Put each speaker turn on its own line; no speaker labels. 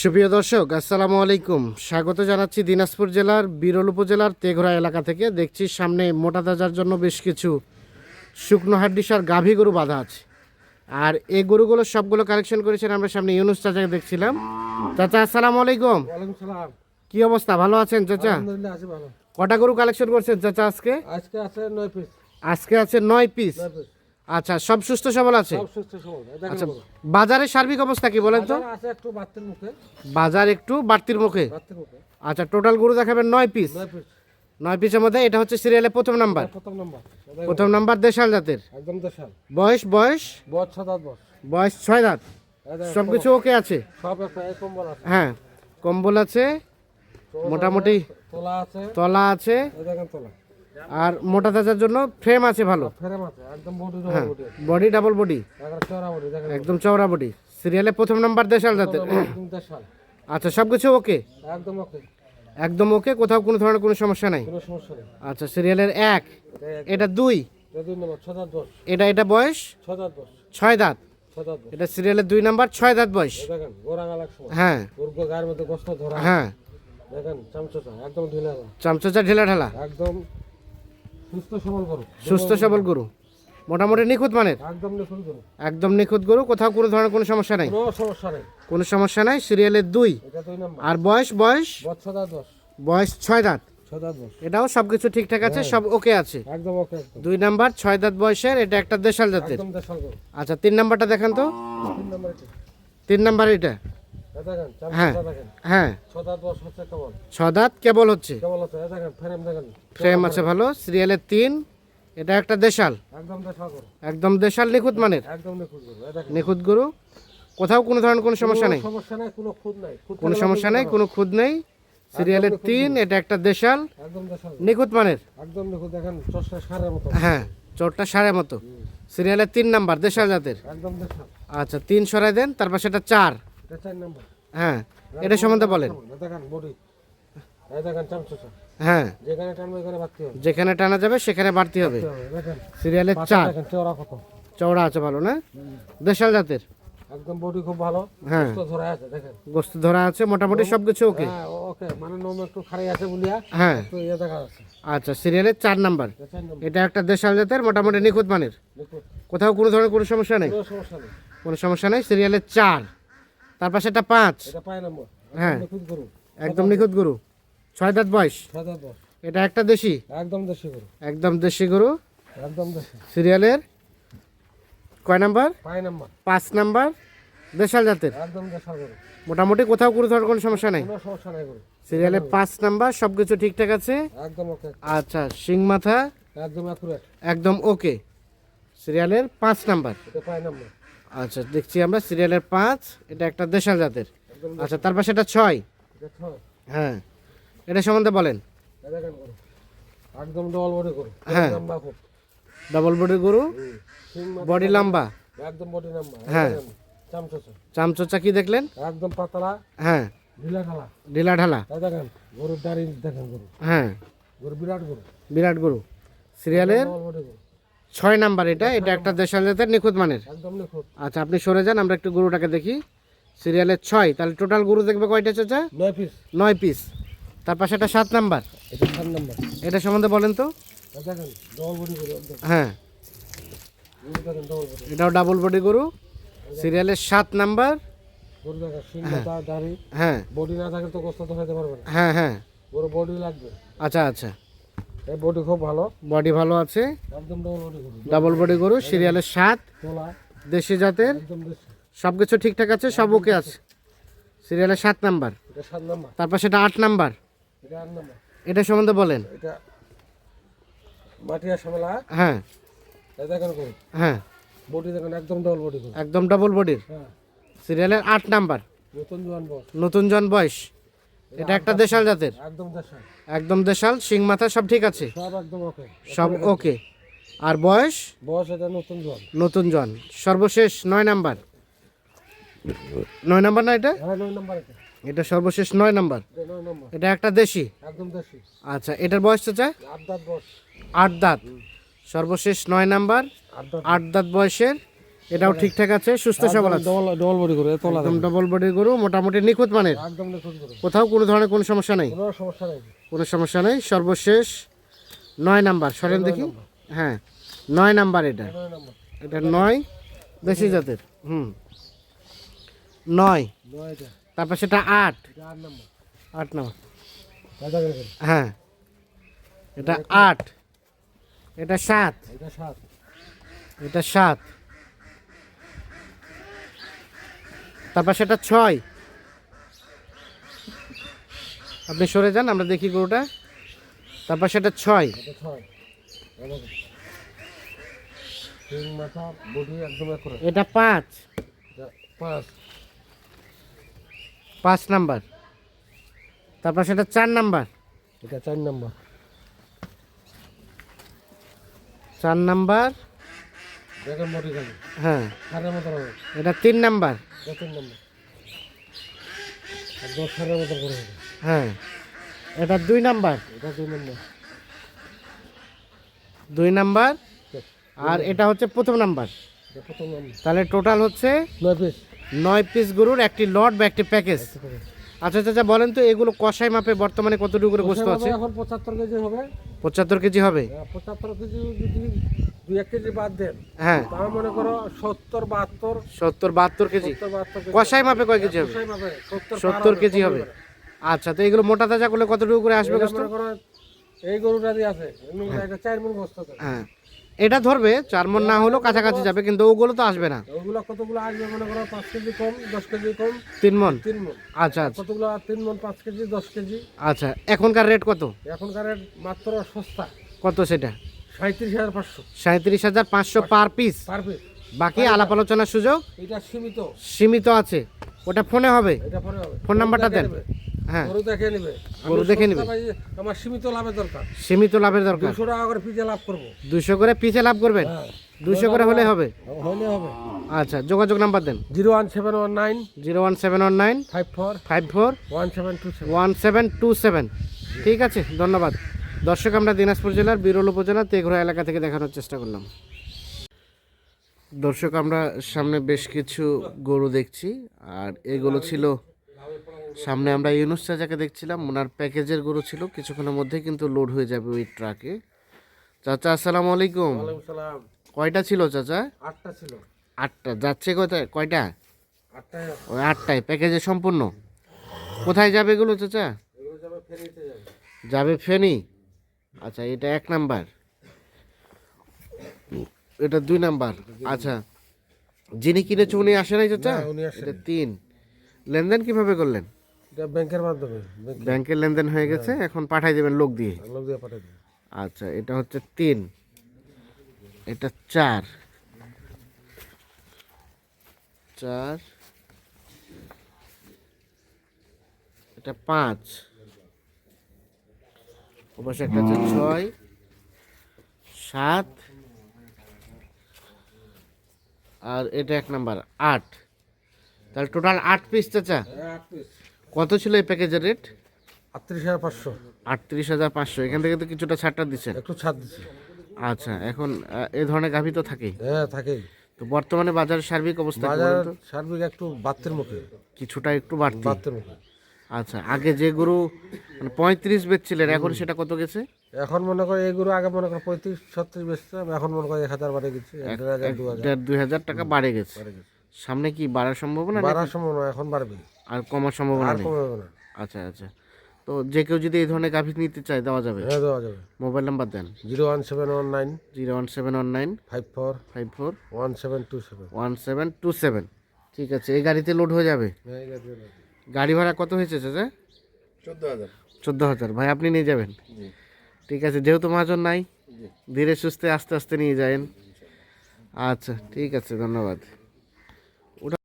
সুপ্রিয় দর্শক আসসালামু আলাইকুম। স্বাগত জানাচ্ছি দিনাজপুর জেলার বিরল উপজেলার তেঘরা এলাকা থেকে। দেখছি সামনে মোটা তাজার জন্য বেশ কিছু শুকনো হাড্ডিসার গাভী গরু বাঁধা আছে। আর এই গরুগুলো সবগুলো কালেকশন করেছেন আমরা সামনে ইউনুস চাচাকে দেখছিলাম। চাচা আসসালামু আলাইকুম। কি অবস্থা? ভালো আছেন চাচা? কটা গরু কালেকশন করছেন চাচা আজকে?
আজকে আছে নয় পিস।
আজকে আছে নয় পিস। আচ্ছা সব সুস্থ সবল আছে?
সব সুস্থ সবল
আচ্ছা বাজারের সার্বিক অবস্থা কি বলেন তো?
আছে একটু বাত্তের মুখে।
বাজার একটু বাড়তির মুখে? আচ্ছা টোটাল গরু দেখাবেন নয় পিস
নয় পিস
নয় পিসের মধ্যে এটা হচ্ছে সিরিয়ালের প্রথম নাম্বার
প্রথম নম্বর
প্রথম নাম্বার দেশাল জাতের।
একদম দেশাল।
বয়স বয়স?
বছ ছদাত বছ
বয়স। ছয় দাঁত। সব কিছু ওকে আছে?
সব কম্বল আছে।
হ্যাঁ কম্বল আছে মোটামুটি
তোলা আছে।
তলা আছে।
দেখেন তোলা।
আর মোটা তাজার জন্য ফ্রেম আছে ভালো। হ্যাঁ
বডি
ডাবল বডি।
চড়া বডি
একদম চওড়া বডি সিরিয়ালের প্রথম নাম্বার দেশাল জাতের।
দেশাল।
আচ্ছা সব কিছু ওকে
একদম ওকে
একদম ওকে কোথাও কোনো ধরনের কোনো সমস্যা নাই? আচ্ছা সিরিয়ালের এক।
এটা
দুই।
এটা
এটা বয়স? ছয় দাঁত। এটা সিরিয়ালের দুই নাম্বার ছয় দাঁত বয়স। হ্যাঁ। হ্যাঁ।
দেখেন চামচটা ঢিলা।
চামচা ঢেলা ঢালা।
একদম সুস্থ সবল করো
সুস্থ সবল গরু। মোটামুটি নিখুঁত মানের?
একদম নিখুঁত করো
একদম নিখুঁত গরু কোথাও কোনো ধরনের কোনো সমস্যা নাই?
কোনো সমস্যা নেই।
কোনো সমস্যা নাই সিরিয়ালের দুই। আর বয়স বয়স? বয়স ছয় দাঁত এটাও সব কিছু ঠিকঠাক আছে সব ওকে আছে?
একদম ওকে
দুই নাম্বার ছয় দাঁত বয়সের এটা একটা দেশাল জাতের। আচ্ছা তিন নাম্বারটা দেখান তো।
তিন নাম্বার এটা।
হ্যাঁ। হ্যাঁ।
ছদা দশ হচ্ছে কেবল
হচ্ছে?
ফ্রেম
আছে ভালো সিরিয়ালের তিন এটা একটা দেশাল।
একদম দেশাল।
নিখুঁত মানের?
নিখুঁত
গরু কোথাও কোনো ধরনের কোনো সমস্যা নেই?
কোনো
সমস্যা নেই কোনো খুদ নেই। সিরিয়ালের তিন এটা একটা দেশাল। নিখুঁত মানের?
একদম দেখেন
হ্যাঁ চোরটা সাড়ে মতো। সিরিয়ালের তিন নাম্বার দেশাল জাতের? আচ্ছা তিন সরাই দেন তারপর সেটা চার। হ্যাঁ এটা সম্বন্ধে বলেন। হ্যাঁ।
যেখানে
টানা যাবে সেখানে বাড়তি হবে। সিরিয়ালের চার।
চওড়া কত।
চওড়া আছে ভালো না? দেশাল জাতের।
একদম বডি খুব ভালো।
হ্যাঁ।
ধরে আছে দেখেন।
গোস্ত ধরা আছে মোটামুটি সব কিছু ওকে।
হ্যাঁ ওকে। মানে নম একটু খারাই আছে বলিয়া।
হ্যাঁ।
তো ইয়ে দেখা যাচ্ছে।
আচ্ছা সিরিয়ালের চার নাম্বার।
এটা
একটা দেশাল জাতের মোটামুটি নিখুঁত মানের। কোথাও কোনো ধরনের কোনো সমস্যা নেই?
কোনো সমস্যা নেই।
কোনো সমস্যা নেই? সিরিয়ালের চার। সেটা পাঁচ।
এটা নম্বর।
হ্যাঁ। একদম নিখুঁত গরু। ছয় দাঁত বয়স। এটা একটা দেশি?
একদম দেশি গরু।
একদম দেশি গরু।
একদম দেশি।
সিরিয়ালের কয় নাম্বার? পাঁচ নাম্বার। দেশাল জাতের।
একদম গরু।
মোটামুটি কোথাও কোনো ধরনের কোনো সমস্যা নেই?
কোনো সমস্যা নাই গরু।
সিরিয়ালের পাঁচ নাম্বার সব কিছু ঠিকঠাক আছে?
একদম ওকে।
আচ্ছা শিং মাথা?
একদম অ্যাকুরেট
একদম ওকে। সিরিয়ালের পাঁচ নাম্বার।
পায় নম্বর।
আচ্ছা দেখছি আমরা সিরিয়ালের পাঁচ এটা একটা দেশাল জাতের। আচ্ছা তারপর সেটা ছয়।
এটা ছয়।
হ্যাঁ এটা সম্বন্ধে বলেন।
একদম ডবল বডি গরু।
হ্যাঁ। ডবল বডি গরু বডি লম্বা।
একদম বডি নাম্বার
হ্যাঁ।
চামচা
চামচোচা। কি দেখলেন?
একদম পাতলা।
হ্যাঁ।
ঢিলা খালা
ঢিলা ঢালা।
দেখেন গরুর দাড়ি দেখেন গরু।
হ্যাঁ।
গরু বিরাট গরু।
বিরাট গরু। সিরিয়ালের
গরু।
ছয় নাম্বার এটা এটা একটা দেশাল জাতের নিখুঁত মানের। আচ্ছা আপনি সরে যান আমরা একটু গরুটাকে দেখি। সিরিয়ালের ছয় তাহলে টোটাল গরু দেখবে কয়টা চাচা?
নয় পিস
নয় পিস তার পাশে একটা সাত নাম্বার।
এটা সাত নাম্বার।
এটা সম্বন্ধে বলেন তো। হ্যাঁ। এটাও ডাবল বডি গরু। সিরিয়ালের সাত নাম্বার। হ্যাঁ।
বডি না থাকলে তো কষ্ট তো হতে পারবে
হ্যাঁ হ্যাঁ।
গরু বডি লাগবে।
আচ্ছা আচ্ছা।
এই বডি খুব ভালো।
বডি ভালো আছে।
একদম ডবল বডি গরু।
সিরিয়ালের সাত দেশি জাতের। সব কিছু ঠিকঠাক আছে সব ওকে আছে। সিরিয়ালের সাত নাম্বার। তারপর সেটা আট নাম্বার।
এটা আট নাম্বার।
এটা সম্বন্ধে বলেন।
এটা
হ্যাঁ। হ্যাঁ।
বডি দেখেন একদম ডবল বডি
একদম ডাবল বডির।
হ্যাঁ।
সিরিয়ালের আট নাম্বার।
নতুন
নতুন জন বয়স। এটা একটা দেশাল জাতের।
একদম দেশা
একদম দেশাল শিং মাথা সব ঠিক আছে?
সব একদম ওকে।
সব ওকে। আর বয়স?
বস এটা নতুন জোয়ান
নতুন জন। সর্বশেষ নয় নাম্বার। নয় নাম্বার না এটা?
হ্যাঁ নয় নাম্বার এটা।
এটা সর্বশেষ নয় নাম্বার।
এটা নাম্বার।
এটা একটা দেশি?
একদম দেশি।
আচ্ছা এটার বয়স চাচা
আট দাঁত বস
আট দাঁত। সর্বশেষ নয় নাম্বার।
আট দাঁত
বয়সের এটাও ঠিকঠাক আছে সুস্থ সবল আছে।
ডবল বডি
একদম ডবল গরু মোটামুটি নিখুঁত মানের।
একদম নিখুঁত করে
কোথাও কোনো ধরনের কোনো সমস্যা নেই।
কোনো সমস্যা নেই।
কোনো সমস্যা নেই সর্বশেষ নয় নাম্বার সরেন দেখি। হ্যাঁ নয় নাম্বার এটা। এটা নয় দেশি জাতের হুম। নয়। তারপর সেটা আট।
আট নম্বর।
হ্যাঁ। এটা আট। এটা সাত।
এটা সাত
এটা সাত তারপর সেটা ছয়। আপনি সরে যান আমরা দেখি গরুটা। তারপর সেটা ছয়।
এটা
পাঁচ।
পাঁচ
নাম্বার। তারপর সেটা চার নাম্বার।
এটা চার নম্বর।
চার নাম্বার।
দেখেন বডি খালি
হ্যাঁ।
সারের মতো হবে
এটা তিন নাম্বার।
এটা তিন নম্বর। একদম সারের মতো করে হবে।
হ্যাঁ। এটা দুই নাম্বার।
এটা দুই নম্বর।
দুই নাম্বার। আর এটা হচ্ছে প্রথম নাম্বার।
প্রথম নম্বর।
তাহলে টোটাল হচ্ছে
নয় পিস
নয় পিস গরুর একটি লট বা একটি প্যাকেজ। আচ্ছা চাচা বলেন তো এগুলো কষাই মাপে বর্তমানে কতটুকু করে গোস্ত আছে?
এখন পঁচাত্তর কেজি হবে।
পঁচাত্তর কেজি হবে।
পঁচাত্তর কেজি দুই এক কেজি বাদ দেন।
হ্যাঁ।
তার মনে করো সত্তর বাহাত্তর
সত্তর বাহাত্তর কেজি। কষাই মাপে কয় কেজি হবে?
সত্তর
কেজি হবে। আচ্ছা তো এগুলো মোটা তাজা করলে কতটুকু করে আসবে
এটা
গোস্ত?
এই গরুটা দিয়ে আছে চার মন
হ্যাঁ। এটা ধরবে চার মন না হলেও কাছাকাছি যাবে কিন্তু ওগুলো তো আসবে না।
ওগুলো কতগুলো আসবে মনে করো পাঁচ কেজি কম দশ কেজি কম?
তিন মন
তিন মন
আচ্ছা আচ্ছা।
কতগুলো তিন মন পাঁচ কেজি দশ কেজি?
আচ্ছা এখনকার রেট কত?
এখনকার রেট মাত্র সস্তা।
কত সেটা?
সাঁত্রিশ হাজার পাঁচশো।
Per piece. বাকি আলাপ আলোচনার সুযোগ?
এটা সীমিত।
সীমিত আছে। ওটা ফোনে হবে? ফোন নাম্বারটা দেন। হ্যাঁ।
গরু দেখে নেবে।
গরু দেখে নেবে।
আমার সীমিত লাভের দরকার।
সীমিত লাভের দরকার।
দুশো টাকা করে পিজে লাভ করব।
করে পিছে লাভ করবেন?
হ্যাঁ।
করে হলে হবে?
হলে হবে।
আচ্ছা যোগাযোগ নাম্বার দেন। ঠিক আছে ধন্যবাদ। দর্শক আমরা দিনাজপুর জেলার বিরল উপজেলা তেঘরা এলাকা থেকে দেখানোর চেষ্টা করলাম। দর্শক আমরা সামনে বেশ কিছু গরু দেখছি আর এগুলো ছিল সামনে আমরা ইউনুস চাচাকে দেখছিলাম ওনার প্যাকেজের গরু ছিল কিছুক্ষণের মধ্যে কিন্তু লোড হয়ে যাবে ওই ট্রাকে চাচা আসসালামু আলাইকুম। কয়টা ছিল চাচা?
আটটা ছিল।
আটটা যাচ্ছে কোথায়? কয়টা? ওই আটটায় প্যাকেজে সম্পূর্ণ। কোথায় যাবে এগুলো চাচা?
যাবে
ফেনি? আচ্ছা এটা এক নাম্বার। এটা দুই নাম্বার। আচ্ছা যিনি কিনেছে উনি আসে নাই চাচা। এটা তিন। লেনদেন কীভাবে করলেন?
এটা ব্যাংকের মাধ্যমে
ব্যাংকের লেনদেন হয়ে গেছে এখন পাঠাই দেবেন লোক দিয়ে।
লোক দিয়ে দেবে
আচ্ছা এটা হচ্ছে তিন। এটা চার। চার। এটা পাঁচ। অবশ্য একটা হচ্ছে ছয় সাত আর এটা এক নাম্বার আট। তাহলে টোটাল আট পিস চাচা
হ্যাঁ আট পিস
কত ছিল এই প্যাকেজের রেট
আটত্রিশ হাজার পাঁচশো।
আটত্রিশ হাজার পাঁচশো। এখান থেকে তো কিছুটা ছাড়টা দিচ্ছেন
একটু ছাড় দিচ্ছি।
আচ্ছা এখন এ ধরনের গাভী তো থাকেই।
হ্যাঁ থাকেই।
তো বর্তমানে বাজারের সার্বিক অবস্থা
বাজার সার্বিক একটু বাত্তের মুখে।
কিছুটা একটু বাড়তি।
বাত্তের মুখে।
আচ্ছা আগে যে গরু মানে পঁয়ত্রিশ বেচছিলেন এখন সেটা কত গেছে?
এখন মনে করো এইগুলো আগে মনে করো পঁয়ত্রিশ ছত্রিশ বেচতাম এখন মনে করো এক হাজার বাড়ে গেছে দেড়
দুই হাজার টাকা বাড়ে গেছে। সামনে কি বাড়ার সম্ভাবনা?
বাড়ার নয় এখন বাড়বে।
আর কমার সম্ভাবনা
আর
আচ্ছা আচ্ছা। তো যে কেউ যদি এই ধরনের গাভী নিতে চায় দেওয়া যাবে?
হ্যাঁ দেওয়া যাবে।
মোবাইল নাম্বার দেন।
Zero one seven one nine
zero one seven one nine
five four
five four
one seven two seven.
One seven two seven. ঠিক আছে এই গাড়িতে লোড হয়ে যাবে। গাড়ি ভাড়া কত হয়েছে চাচা?
চোদ্দ হাজার।
চোদ্দ হাজার। ভাই আপনি নিয়ে যাবেন? ঠিক আছে যেহেতু মহাজন নাই ধীরে সুস্থে আস্তে আস্তে নিয়ে যাবেন আচ্ছা ঠিক আছে ধন্যবাদ।